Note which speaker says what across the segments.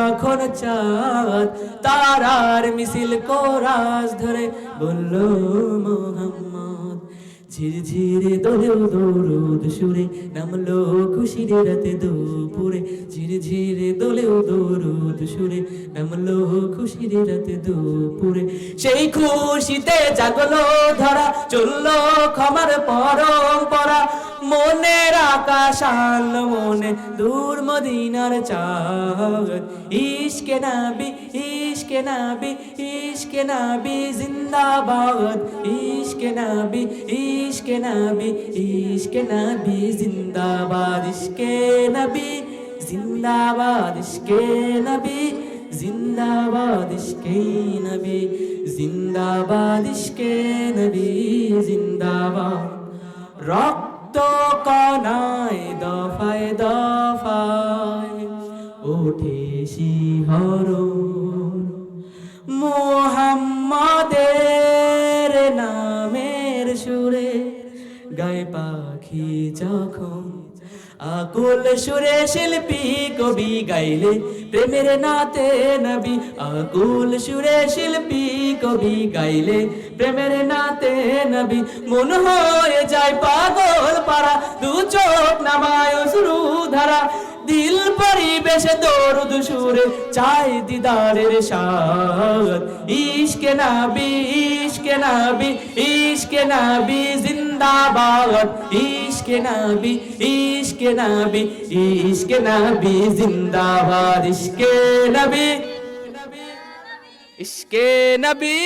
Speaker 1: যখন চাঁদ, তারার মিছিল কোরাস ধরে বলল মোহাম্মদ। ঝিরঝিরে দোলেও দৌড়ুদ সুরে নামলো খুশির রাতে দুপুরে। ঝিরঝিরে দোলেও দৌড়ুদ সুরে নামলো খুশির রাতে দুপুরে। সেই খুশিতে জাগলো ধরা, চলল ক্ষমার পরম্পরা। মনের আকাশ মনে দূর মদিনার চাঁদ ইশকে নাবি ইশকে নাবি ইশকে নাবি জিন্দাবাদ ইশকে নাবি ইশকে নাবি ইশকে নাবি জিন্দাবাদ ইশকে নবী জিন্দাবাদ ইশকে নবী জিন্দাবাদ ইশকে নবী জিন্দাবাদ ইশকে নবী জিন্দাবাদ রক্ত কনায় দফায় দফায় ওঠে শিহর মোহাম্মদের নামের সুরে গায়ে পাখি যখন আকুল সুরে শিল্পী কবি গাইলে, প্রেমের নাতে নবী আকুল সুরে শিল্পী কবি গাইলে, প্রেমের নাতে নবী মন হয়ে যায় পাগল পারা দু চোখ নামায় শুরু ধারা। দিল পরিবেশে দরুদ সুরে চাই দিদারের সাদ ইশকে নাবি ইশকে নাবি ইশকে নাবি জিন্দাবাদ ইশকে নাবি ইশকে নাবি ইশকে নাবি জিন্দাবাদ ইশকে নবী ইশকে নবী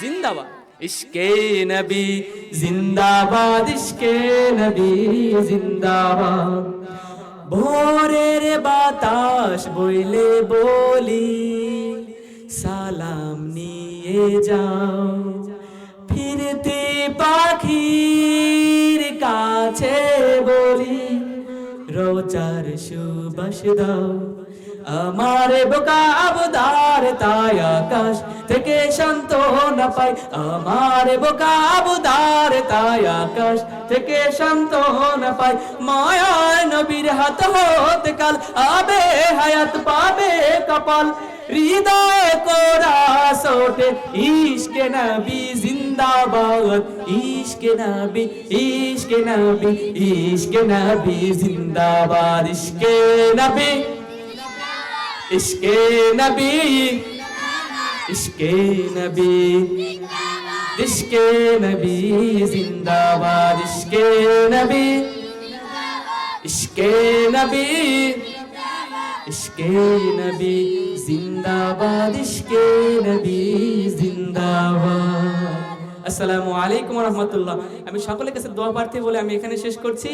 Speaker 1: জিন্দাবাদ ইশকে নবী জিন্দাবাদ ইশকে নবী জিন্দাবাদ ভোরের বাতাস বইলে বলি, সালাম নিয়ে যাও। ফিরতে পাখির কাছে বলি, রোজার সুবাস দাও। আমার বোকা আবদার তাই আকাশ থেকে শান্ত না পাই। আমার বোকা আবদার তাই আকাশ থেকে শান্ত না পাই। মায়ার নবীর হাত হতে কাল, আবে হায়াত পাবে কপাল। হৃদয় কোরা সোটে, ইশকে নবী জিন্দাবাদ। ইশকে নবী ইশকে নবী ইশকে নবী জিন্দাবাদ। ইশকে নবী ইশকে নবী। ইশকে নবী ইশকে নবী, জিন্দাবাদ, ইশকে নবী ইশকে নবী ইশকে নবী, জিন্দাবাদ, ইশকে নবী, জিন্দাবাদ। আসসালামু আলাইকুম রহমতুল্লাহ। আমি সকলের কাছে দোয়া প্রার্থী বলে আমি এখানে শেষ করছি।